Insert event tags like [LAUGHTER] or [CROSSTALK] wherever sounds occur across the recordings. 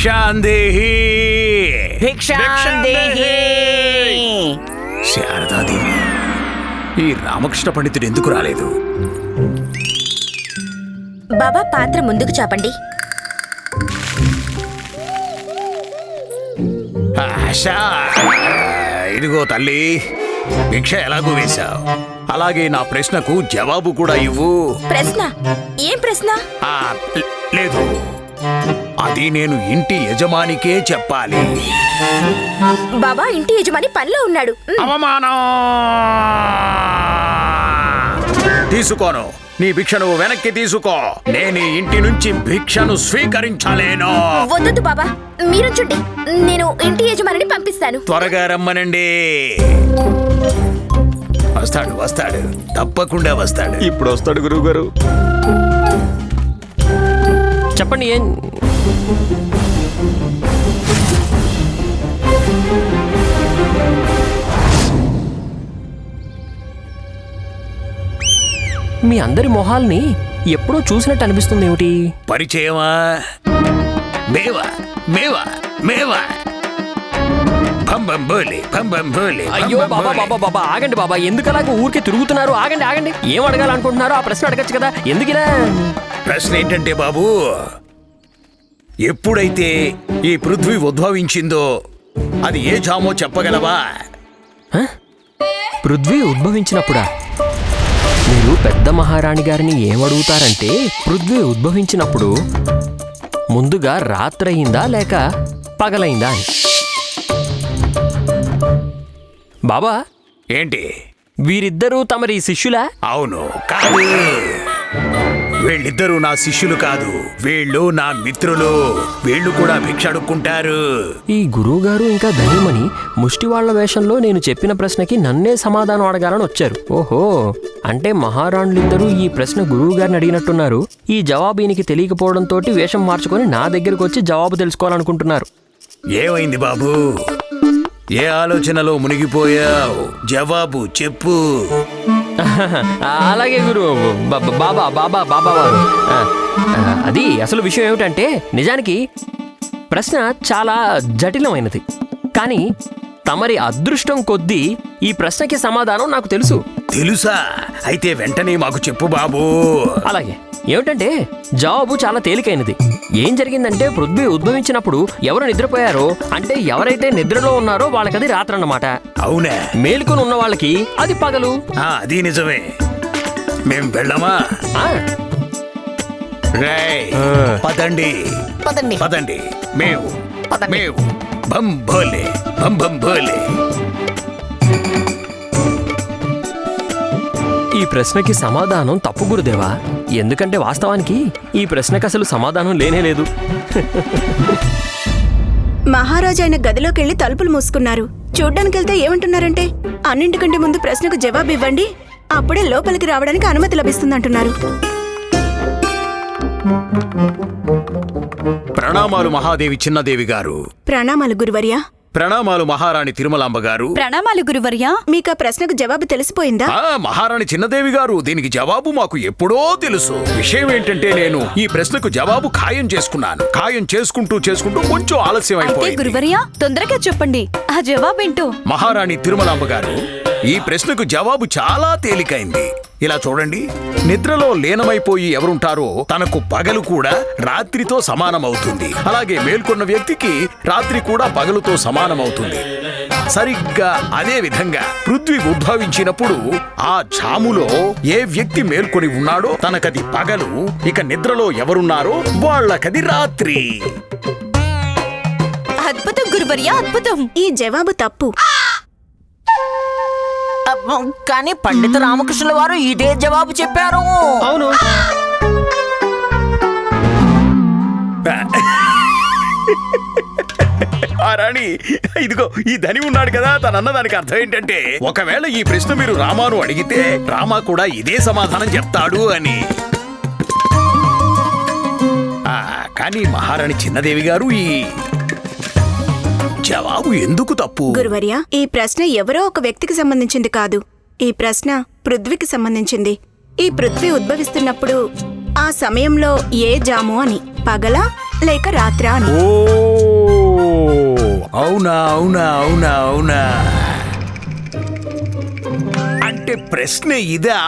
భిక్షాందేహి. భిక్షాందేహి. శారదాదేవి ఈ రామకృష్ణ పండితుడు ఎందుకు రాలేదు? బాబా పాత్ర ముందుకు చాపండి. ఆశా. ఇదిగో తల్లి భిక్ష ఎలాగూ వేశావు. అలాగే నా ప్రశ్నకు జవాబు కూడా ఇవ్వు. ప్రశ్న? ఏం ప్రశ్న? లేదు. అది నేను ఇంటి యజమానికే చెప్పాలి. బాబా ఇంటి యజమాని పనిలో ఉన్నాడు. అవమానం! తీసుకోను. నీ భిక్షను వెనక్కి తీసుకో. నేను ఇంటి నుంచి భిక్షను స్వీకరించలేను. వద్దొద్దు బాబా. మీరుంచండి నేను ఇంటి యజమానిని పంపిస్తాను. త్వరగా రమ్మనండి. వస్తాడు వస్తాడు. తప్పకుండా వస్తాడు. ఇప్పుడు వస్తాడు గురువు గారు చెప్పండి ఏం? మీ అందరి మొహాల్ని ఎప్పుడో చూసినట్టు అనిపిస్తుంది ఏమిటి? పరిచయమా? మేవా? మేవా? మేవా? అయ్యో బాబా. బాబా బాబా ఆగండి బాబా. ఎందుకు అలాగ ఊరికే తిరుగుతున్నారు? ఆగండి ఆగండి. ఏం అడగాలనుకుంటున్నారో ఆ ప్రశ్న అడగచ్చు కదా. ఎందుకు ఇలా ప్రశ్న ఏంటంటే బాబు ఎప్పుడైతే ఈ పృథ్వీ ఉద్భవించిందో అది ఏ జామో చెప్పగలవా? పృథ్వీ ఉద్భవించినప్పుడా? మీరు పెద్ద మహారాణి గారిని ఏమడుగుతారంటే పృథ్వీ ఉద్భవించినప్పుడు ముందుగా రాత్రయిందా లేక పగలైందా అని. బాబా ఏంటి? వీరిద్దరూ తమరి శిష్యులా? అవును కాదు. వీళ్ళిద్దరూ నా శిష్యులు కాదు. వీళ్ళు నా మిత్రులు. వీళ్ళు కూడా భిక్ష అడుక్కుంటారు. ఈ గురువుగారు ఇంకా ధనిమని ముష్టివాళ్ళ వేషంలో నేను చెప్పిన ప్రశ్నకి నన్నే సమాధానం అడగాలని వచ్చారు. ఓహో! అంటే మహారాణులిద్దరూ ఈ ప్రశ్న గురువు గారిని అడిగినట్టున్నారు. ఈ జవాబు ఈయనకి తెలియకపోవడంతో వేషం మార్చుకొని నా దగ్గరకు వచ్చి జవాబు తెలుసుకోవాలనుకుంటున్నారు. ఏమైంది బాబు? ఏ ఆలోచనలో మునిగిపోయావు? జవాబు చెప్పు. [LAUGHS] అలాగే గురు. బాబా బాబా బాబా వారు. అది అసలు విషయం ఏమిటంటే నిజానికి ప్రశ్న చాలా జటిలమైనది. కానీ తమరి అదృష్టం కొద్దీ ఈ ప్రశ్నకి సమాధానం నాకు తెలుసు. తెలుసా? అయితే వెంటనే మాకు చెప్పు బాబు. అలాగే. ఏమిటంటే జవాబు చాలా తేలికైనది. ఏం జరిగిందంటే పృథ్వీ ఉద్భవించినప్పుడు ఎవరు నిద్రపోయారో అంటే ఎవరైతే నిద్రలో ఉన్నారో వాళ్ళకది రాత్రన్నమాట. అవునా. మేలుకొని ఉన్న వాళ్ళకి అది పగలు. ఆ, అది నిజమే. మేం వెళ్ళమా? ఆ, రేయ్ పదండి. పదండి. పదండి. మేము పదండి. మేము బం భోలే. బం బం భోలే. ప్రశ్నకి సమాధానం తప్పు గురుదేవా? ఎందుకంటే వాస్తవానికి ఈ ప్రశ్నకి అసలు సమాధానం లేనే లేదు. మహారాజు ఆయన గదిలోకి వెళ్ళి తలుపులు మూసుకున్నారు. చూడ్డానికి వెళ్తే ఏమంటున్నారంటే అన్నింటికంటే ముందు ప్రశ్నకు జవాబు ఇవ్వండి అప్పుడే లోపలికి రావడానికి అనుమతి లభిస్తుందంటున్నారు. ప్రణామాలు మహాదేవి చిన్నదేవి గారు. ప్రణామాలు గురువర్యా ప్రణామాలు మహారాణి తిరుమలాంబ గారు. ప్రణామాలు గురువర్యా మీకు ఆ ప్రశ్నకు జవాబు తెలిసిపోయిందా? ఆ మహారాణి చిన్నదేవి గారు దీనికి జవాబు మాకు ఎప్పుడో తెలుసు. విషయం ఏంటంటే నేను ఈ ప్రశ్నకు జవాబు ఖాయం చేసుకున్నాను. ఖాయం చేసుకుంటూ చేసుకుంటూ కొంచెం ఆలస్యం అయితే అయిపోయింది గురువర్యా తొందరగా చెప్పండి. ఆ జవాబేంటో? మహారాణి తిరుమలాంబ గారు ఈ ప్రశ్నకు జవాబు చాలా తేలికైంది. ఇలా చూడండి. నిద్రలో లీనమైపోయి ఎవరుంటారో తనకు పగలు కూడా రాత్రితో సమానమవుతుంది. అలాగే మేల్కొన్న వ్యక్తికి రాత్రి కూడా పగలుతో సమానమవుతుంది. సరిగ్గా అదే విధంగా పృథ్వీ ఉద్భవించినప్పుడు ఆ ఛాములో ఏ వ్యక్తి మేల్కొని ఉన్నాడో తనకది పగలు ఇక నిద్రలో ఎవరున్నారో వాళ్ళకది రాత్రి. అద్భుతం గురువర్య అద్భుతం. ఈ జవాబు తప్పు. కానీ పండిత రామకృష్ణుల వారు ఇదే జవాబు చెప్పారు. అవును. ఆ రాణి ఇదిగో ఈ ధని ఉన్నాడు కదా. తన అన్న దానికి అర్థం ఏంటంటే ఒకవేళ ఈ ప్రశ్న మీరు రామాను అడిగితే రామా కూడా ఇదే సమాధానం చెప్తాడు అని. ఆ, కానీ మహారాణి చిన్నదేవి గారు ఈ జవాబు ఎందుకు తప్పు? గురువర్యా ఈ ప్రశ్న ఎవరో ఒక వ్యక్తికి సంబంధించింది కాదు. ఈ ప్రశ్న పృథ్వీకి సంబంధించింది. ఈ పృథ్వీ ఉద్భవిస్తున్నప్పుడు ఆ సమయంలో ఏ జాము అని పగలా లేక రాత్రా అని? ఓ అవునా అవునా అవునా అవునా. అంటే ప్రశ్న ఇదా?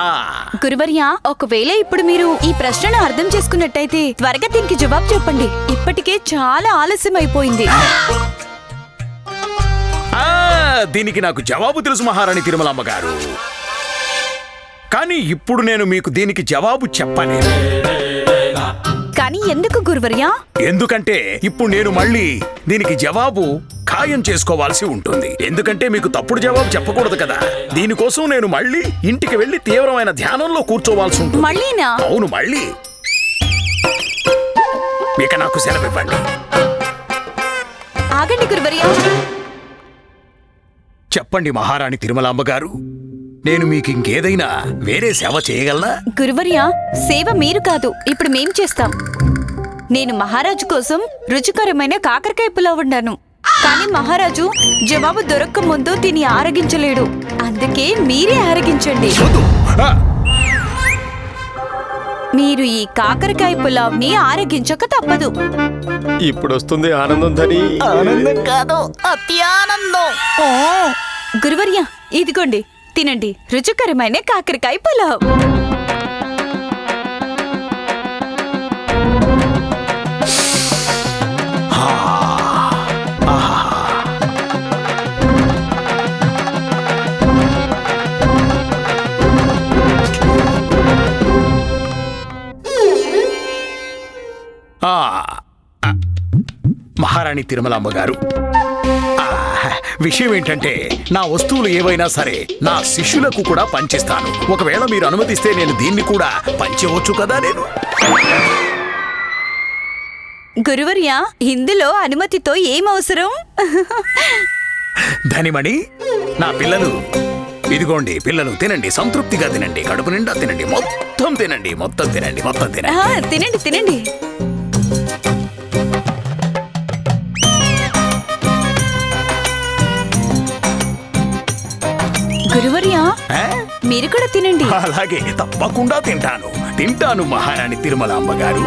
గురువర్య ఒకవేళ ఇప్పుడు మీరు ఈ ప్రశ్నను అర్థం చేసుకున్నట్టయితే త్వరగా దీనికి జవాబు చెప్పండి. ఇప్పటికే చాలా ఆలస్యం అయిపోయింది దీనికి నాకు జవాబు తెలుసు మహారాణి తిరుమలమ్మ గారు. కానీ ఇప్పుడు నేను మీకు దీనికి జవాబు చెప్పలేను కానీ ఎందుకు గురువర్య? ఎందుకంటే ఇప్పుడు నేను మళ్ళీ దీనికి జవాబు ఖాయం చేసుకోవాల్సి ఉంటుంది. ఎందుకంటే మీకు తప్పుడు జవాబు చెప్పకూడదు కదా. దీనికోసం నేను మళ్ళీ ఇంటికి వెళ్ళి తీవ్రమైన ధ్యానంలో కూర్చోవాల్సి ఉంటుంది. మళ్ళీనా? అవును మళ్ళీ. ఇక నాకు సెలవు ఇవ్వండి ఆగండి గురువర్య. చెప్పండి మహారాణి తిరుమలాంబ గారు నేను మీకు ఇంకేదైనా వేరే సేవ చేయగలనా? గురువర్య సేవ మీరు కాదు ఇప్పుడు మేం చేస్తాం. నేను మహారాజు కోసం రుచికరమైన కాకరకాయ పులావ్ వండాను. కానీ మహారాజు జవాబు దొరక్క ముందు దీన్ని ఆరగించలేడు. అందుకే మీరే ఆరగించండి. వద్దు. ఆ, మీరు ఈ కాకరకాయ పులావ్ని ఆరగించక తప్పదు. ఇప్పుడు వస్తుంది ఆనందం ధని. ఆనందం కాదు అతి ఆనందం. ఓ, గురువర్య ఇదిగోండి తినండి రుచికరమైన కాకరకాయ పులావ్. మహారాణి తిరుమలాంబ గారు. విషయం ఏంటంటే నా వస్తువులు ఏవైనా సరే నా శిష్యులకు కూడా పంచిస్తాను. ఒకవేళ మీరు అనుమతిస్తే నేను దీన్ని కూడా పంచవచ్చు కదా నేను? గురువర్య ఇందులో అనుమతితో ఏం అవసరం? ధనిమణి నా పిల్లలు. ఇదిగోండి పిల్లలు తినండి సంతృప్తిగా తినండి కడుపు నిండా తినండి మొత్తం తినండి మొత్తం తినండి మొత్తం తినండి. తినండి తినండి. మీరు కూడా తినండి. అలాగే తప్పకుండా తింటాను. తింటాను మహారాణి తిరుమలాంబ గారు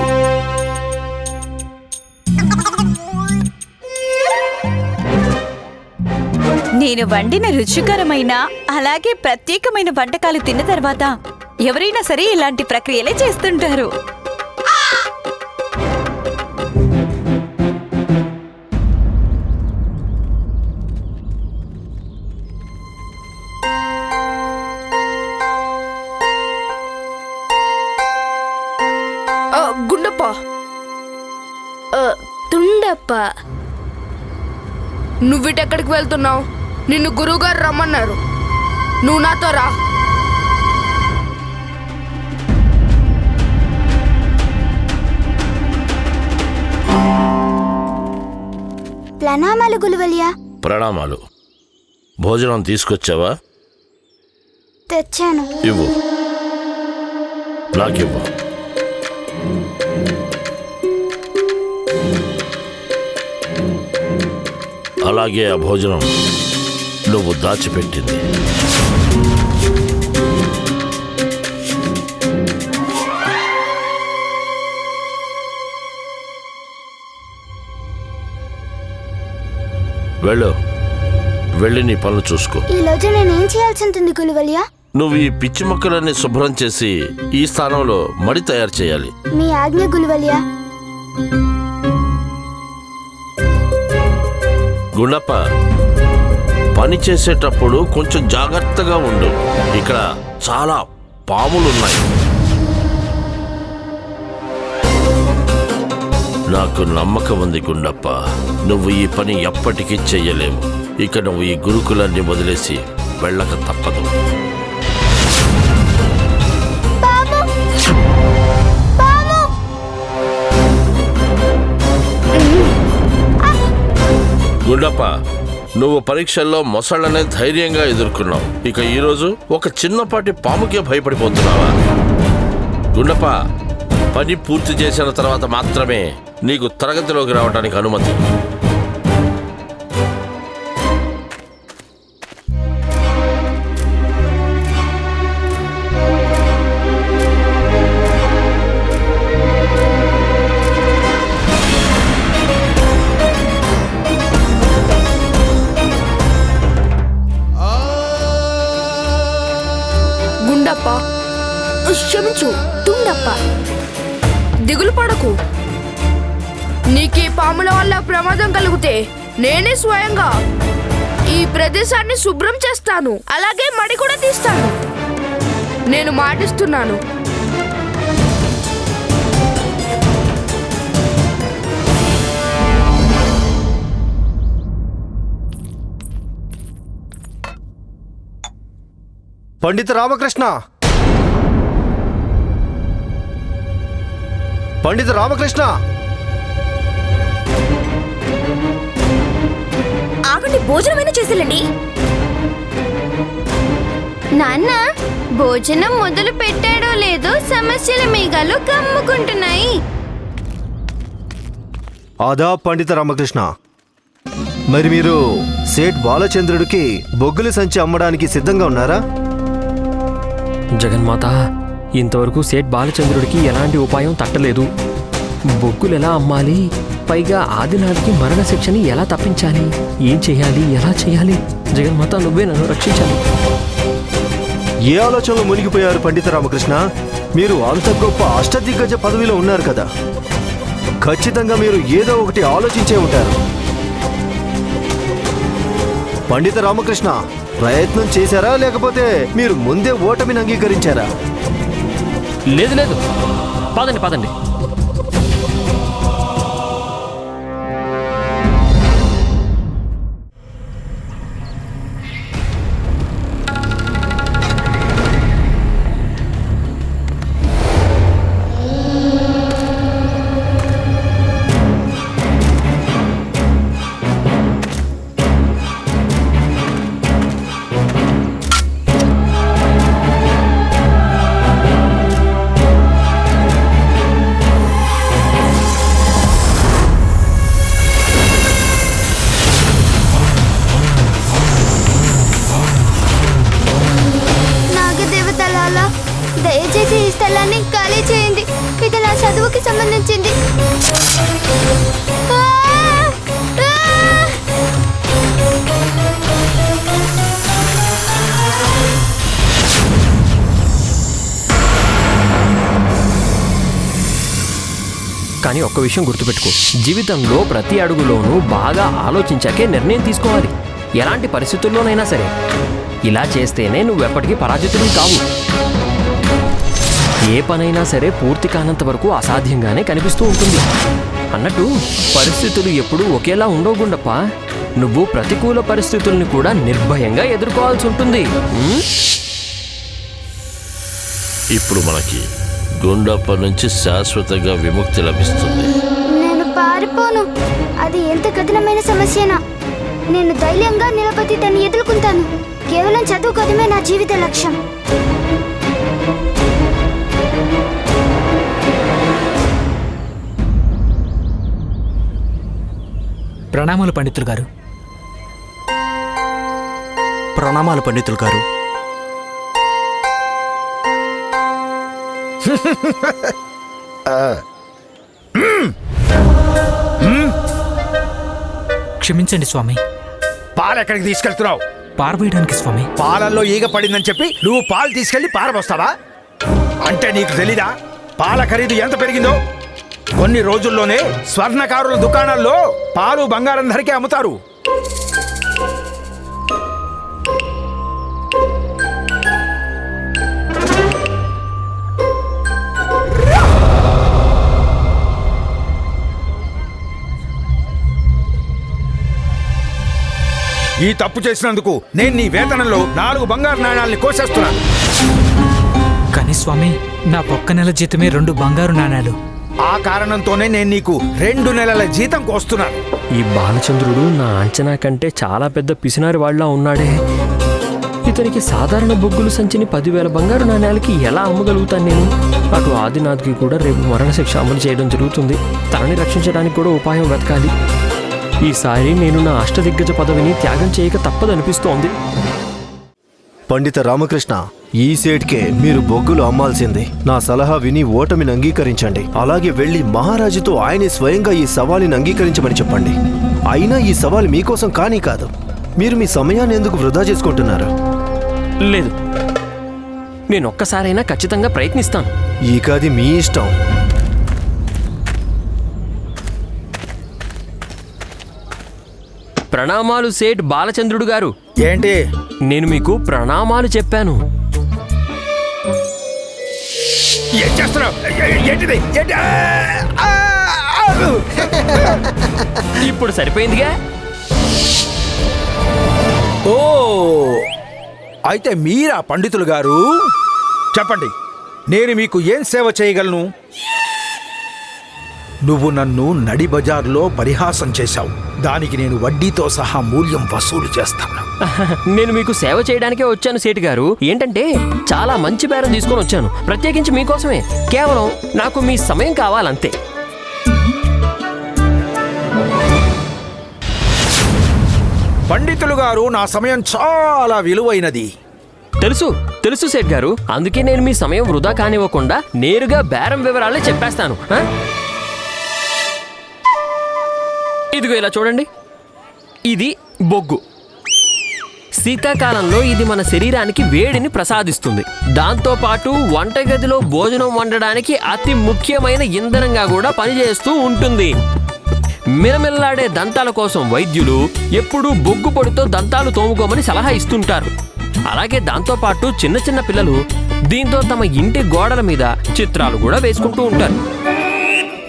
నేను వండిన రుచికరమైన అలాగే ప్రత్యేకమైన వంటకాలు తిన్న తర్వాత ఎవరైనా సరే ఇలాంటి ప్రక్రియలే చేస్తుంటారు. నువ్విటెక్కడికి వెళ్తున్నావు? నిన్ను గురువుగారు రమ్మన్నారు. నువ్వు నాతో రా. ప్రణామాలు గులువలియా. ప్రణామాలు. భోజనం తీసుకొచ్చావా? తెచ్చాను. ఇవ్వు. నాకివ్వు. అలాగే ఆ భోజనం నువ్వు దాచిపెట్టింది. వెళ్ళు. వెళ్ళి నీ పనులు చూసుకో. ఈ రోజు నేనేం చేయాల్సి ఉంటుంది గులువలియా నువ్వు ఈ పిచ్చి మొక్కలన్నీ శుభ్రం చేసి ఈ స్థానంలో మడి తయారు చేయాలి. మీ ఆజ్ఞ గులువలియా గుండప్ప పని చేసేటప్పుడు కొంచెం జాగ్రత్తగా ఉండు. ఇక్కడ చాలా పాములున్నాయి. నాకు నమ్మకం ఉంది గుండప్ప. నువ్వు ఈ పని ఎప్పటికీ చెయ్యలేవు. ఇక నువ్వు ఈ గురుకులాన్ని వదిలేసి వెళ్ళక తప్పదు. గుండప్ప నువ్వు పరీక్షల్లో మొసళ్ళనే ధైర్యంగా ఎదుర్కొన్నావు. ఇక ఈరోజు ఒక చిన్నపాటి పాముకే భయపడిపోతున్నావా? గుండప్ప పని పూర్తి చేసిన తర్వాత మాత్రమే నీకు తరగతిలోకి రావడానికి అనుమతి. క్షమించు తుండప్ప. దిగులు పడకు. నీకు ఈ పాముల వల్ల ప్రమాదం కలిగితే నేనే స్వయంగా ఈ ప్రదేశాన్ని శుభ్రం చేస్తాను. అలాగే మడి కూడా తీస్తాను. నేను మాటిస్తున్నాను. పండిత రామకృష్ణ! పండిత రామకృష్ణ! ఆగండి భోజనమైనా చేసేలండి నాన్న భోజనం మొదలు పెట్టాడో లేదో సమస్యల మేఘాలు కమ్ముకుంటున్నాయి. ఆదా పండిత రామకృష్ణ! మరి మీరు సేట్ బాలచంద్రుడికి బొగ్గుల సంచి అమ్మడానికి సిద్ధంగా ఉన్నారా? జగన్మాత ఇంతవరకు సేట్ బాలచంద్రుడికి ఎలాంటి ఉపాయం తట్టలేదు. బొగ్గులు ఎలా అమ్మాలి? పైగా ఆదినాథ్కి మరణ శిక్షని ఎలా తప్పించాలి? ఏం చేయాలి? ఎలా చేయాలి? జగన్మాత నువ్వే నన్ను రక్షించాలి. ఏ ఆలోచనలో మునిగిపోయారు పండిత రామకృష్ణ? మీరు అంత గొప్ప అష్టదిగ్గజ పదవిలో ఉన్నారు కదా. ఖచ్చితంగా మీరు ఏదో ఒకటి ఆలోచించే ఉంటారు. పండిత రామకృష్ణ ప్రయత్నం చేశారా లేకపోతే మీరు ముందే ఓటమిని అంగీకరించారా? లేదు లేదు. పదండి పదండి. కానీ ఒక్క విషయం గుర్తుపెట్టుకో. జీవితంలో ప్రతి అడుగులోనూ బాగా ఆలోచించాకే నిర్ణయం తీసుకోవాలి. ఎలాంటి పరిస్థితుల్లోనైనా సరే. ఇలా చేస్తేనే నువ్వెప్పటికీ పరాజితుడు కావు. ఏ పనైనా సరే పూర్తి కానంత వరకు అసాధ్యంగానే కనిపిస్తూ ఉంటుంది. అన్నట్టు పరిస్థితులు ఎప్పుడూ ఒకేలా ఉండవు గుండప్ప. నువ్వు ప్రతికూల పరిస్థితుల్ని కూడా నిర్భయంగా ఎదుర్కోవాల్సి ఉంటుంది. ఇప్పుడు మనకి గుండప్ప నుంచి శాశ్వతంగా విముక్తి లభిస్తుంది. నేను పారిపోను. అది ఎంత కఠినమైన సమస్యనా? నేను ధైర్యంగా నిలబడి దాన్ని ఎదుర్కొంటాను. కేవలం చదువుకోవడమే నా జీవిత లక్ష్యం. ప్రణామాలు పండితులు గారు. ప్రణామాలు పండితులు గారు. క్షమించండి స్వామి. పాలు ఎక్కడికి తీసుకెళ్తున్నావు? పారబోయడానికి స్వామి. పాలల్లో ఈగ పడిందని చెప్పి నువ్వు పాలు తీసుకెళ్ళి పారబోస్తావా? అంటే నీకు తెలీదా? పాల ఖరీదు ఎంత పెరిగిందో? కొన్ని రోజుల్లోనే స్వర్ణకారుల దుకాణాల్లో పాలు బంగారం ధరకే అమ్ముతారు. ఈ తప్పు చేసినందుకు నేను నీ వేతనంలో నాలుగు బంగారు నాణాల్ని కోసేస్తున్నాను. కానీ స్వామి నా ఒక్క నెల జీతమే రెండు బంగారు నాణాలు. ఆ కారణంతోనే నేను నీకు రెండు నెలల జీతం కోస్తున్నాను. ఈ బాలచంద్రుడు నా అంచనా కంటే చాలా పెద్ద పిసినారి వాళ్ళ ఉన్నాడే. ఇతనికి సాధారణ బొగ్గుల సంచిని పదివేల బంగారు నాణ్యాలకి ఎలా అమ్మగలుగుతాను నేను? అటు ఆదినాథ్కి కూడా రేపు మరణశిక్ష అమలు చేయడం జరుగుతుంది. తనని రక్షించడానికి కూడా ఉపాయం వెతకాలి. ఈసారి నేను నా అష్టదిగ్గజ పదవిని త్యాగం చేయక తప్పదనిపిస్తోంది. పండిత రామకృష్ణ ఈ సేట్కే మీరు బొగ్గులు అమ్మాల్సింది. నా సలహా విని ఓటమిని అంగీకరించండి. అలాగే వెళ్ళి మహారాజుతో ఆయనే స్వయంగా ఈ సవాలుని అంగీకరించమని చెప్పండి. అయినా ఈ సవాల్ మీకోసం కానీ కాదు. మీరు మీ సమయాన్ని ఎందుకు వృధా చేసుకుంటున్నారు? లేదు. నేను ఒక్కసారైనా ఖచ్చితంగా ప్రయత్నిస్తాను. ఇక అది మీ ఇష్టం. ప్రణామాలు సేట్ బాలచంద్రుడు గారు. ఏంటి? నేను మీకు ప్రణామాలు చెప్పాను. ఏం చేస్తున్నావు? ఏంటిది! ఇప్పుడు సరిపోయిందిగా? ఓ అయితే మీరా పండితులు గారు? చెప్పండి నేను మీకు ఏం సేవ చేయగలను? నువ్వు నన్ను నడి బజార్లో పరిహాసం చేశావు. దానికి నేను వడ్డీతో సహా మూల్యం వసూలు చేస్తాను. నేను మీకు సేవ చేయడానికే వచ్చాను సేటు గారు. ఏంటంటే చాలా మంచి బేరం తీసుకొని వచ్చాను. ప్రత్యేకించి మీకోసమే. కేవలం నాకు మీ సమయం కావాలంతే. పండితులు గారు నా సమయం చాలా విలువైనది. తెలుసు తెలుసు సేట్ గారు. అందుకే నేను మీ సమయం వృధా కానివ్వకుండా నేరుగా బేరం వివరాలే చెప్పేస్తాను? ఇదిగో ఇలా చూడండి. ఇది బొగ్గు. శీతాకాలంలో ఇది మన శరీరానికి వేడిని ప్రసాదిస్తుంది. దాంతోపాటు వంటగదిలో భోజనం వండడానికి అతి ముఖ్యమైన ఇంధనంగా కూడా పనిచేస్తూ ఉంటుంది. మిలమిల్లాడే దంతాల కోసం వైద్యులు ఎప్పుడూ బొగ్గు పొడితో దంతాలు తోముకోమని సలహా ఇస్తుంటారు. అలాగే దాంతోపాటు చిన్న చిన్న పిల్లలు దీంతో తమ ఇంటి గోడల మీద చిత్రాలు కూడా వేసుకుంటూ ఉంటారు.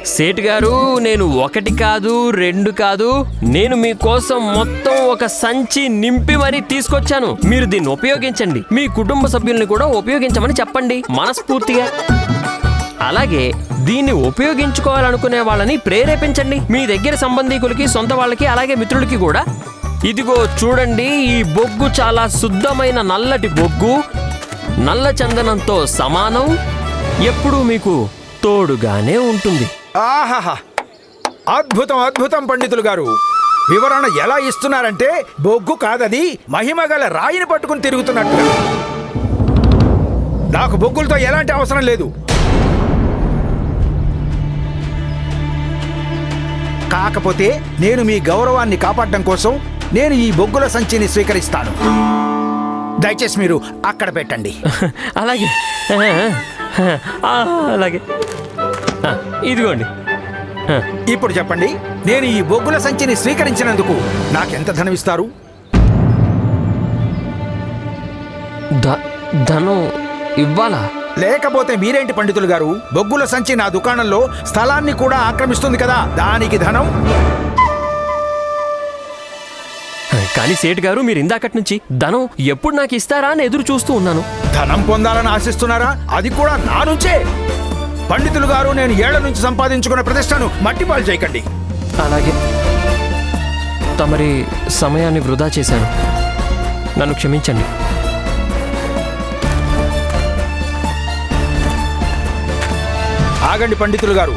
సేట్ గారు నేను ఒకటి కాదు రెండు కాదు నేను మీకోసం మొత్తం ఒక సంచి నింపి మరీ తీసుకొచ్చాను. మీరు దీన్ని ఉపయోగించండి. మీ కుటుంబ సభ్యుల్ని కూడా ఉపయోగించమని చెప్పండి. మనస్ఫూర్తిగా. అలాగే దీన్ని ఉపయోగించుకోవాలనుకునే వాళ్ళని ప్రేరేపించండి. మీ దగ్గర సంబంధీకులకి సొంత వాళ్ళకి అలాగే మిత్రులకి కూడా. ఇదిగో చూడండి ఈ బొగ్గు చాలా శుద్ధమైన నల్లటి బొగ్గు. నల్ల చందనంతో సమానం. ఎప్పుడూ మీకు తోడుగానే ఉంటుంది. ఆహాహా. అద్భుతం అద్భుతం పండితులు గారు. వివరణ ఎలా ఇస్తున్నారంటే బొగ్గు కాదది మహిమగల రాయిని పట్టుకుని తిరుగుతున్నట్టు. నాకు బొగ్గులతో ఎలాంటి అవసరం లేదు. కాకపోతే నేను మీ గౌరవాన్ని కాపాడడం కోసం నేను ఈ బొగ్గుల సంచిని స్వీకరిస్తాను. దయచేసి మీరు అక్కడ పెట్టండి. [LAUGHS] అలాగే. [LAUGHS] అలాగే. ఇదిగోండి. ఇప్పుడు చెప్పండి నేను ఈ బొగ్గుల సంచిని స్వీకరించినందుకు నాకెంత ధనం ఇస్తారు ధనం ఇవ్వాలా? లేకపోతే మీరేంటి పండితులు గారు? బొగ్గుల సంచి నా దుకాణంలో స్థలాన్ని కూడా ఆక్రమిస్తుంది కదా దానికి ధనం? కానీ సేటు గారు మీరు ఇందాకటి నుంచి ధనం ఎప్పుడు నాకు ఇస్తారా అని ఎదురు చూస్తూ ఉన్నాను. ధనం పొందాలని ఆశిస్తున్నారా? అది కూడా నా నుంచే! పండితులు గారు నేను ఏళ్ళ నుంచి సంపాదించుకున్న ప్రతిష్టను మట్టిపాలు చేయకండి. అలాగే. తమరి సమయాన్ని వృధా చేశాను. నన్ను క్షమించండి. ఆగండి పండితులు గారు.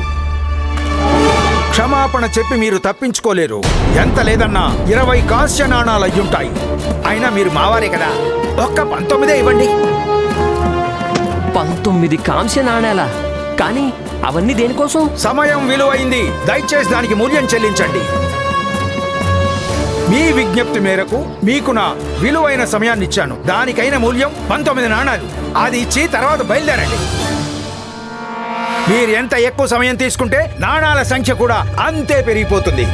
క్షమాపణ చెప్పి మీరు తప్పించుకోలేరు. ఎంత లేదన్నా ఇరవై కాంస్య నాణాలు అయ్యుంటాయి. అయినా మీరు మావారే కదా. ఒక్క పంతొమ్మిదే ఇవ్వండి. పంతొమ్మిది కాంస్య నాణేలా? కానీ అవన్నీ దేనికోసం? సమయం విలువైంది. దయచేసి దానికి మూల్యం చెల్లించండి. మీ విజ్ఞప్తి మేరకు మీకు నా విలువైన సమయాన్ని ఇచ్చాను. దానికైన మూల్యం పంతొమ్మిది నాణాలు. అది ఇచ్చి తర్వాత బయలుదేరండి. మీరు ఎంత ఎక్కువ సమయం తీసుకుంటే నాణాల సంఖ్య కూడా అంతే పెరిగిపోతుంది.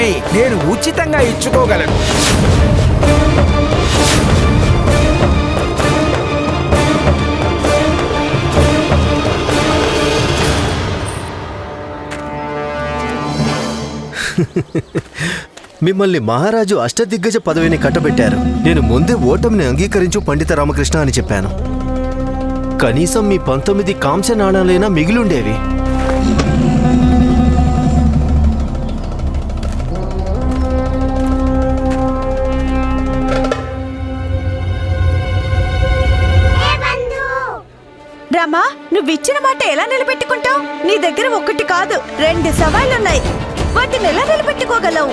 మాత్రమే నేను ఉచితంగా ఇచ్చుకోగలను. [LAUGHS] మిమ్మల్ని మహారాజు అష్టదిగ్గజ పదవిని కట్టబెట్టారు. నేను ముందే ఓటమిని అంగీకరించు పండిత రామకృష్ణ అని చెప్పాను. కనీసం మీ పంతొమ్మిది కాంస్య నాణాలైనా మిగిలుండేవి. రామా నువ్విచ్చిన మాట ఎలా నిలబెట్టుకుంటావు? నీ దగ్గర ఒకటి కాదు రెండు సవాళ్ళున్నాయి. వాటిని ఎలా నిలబెట్టుకోగలవు?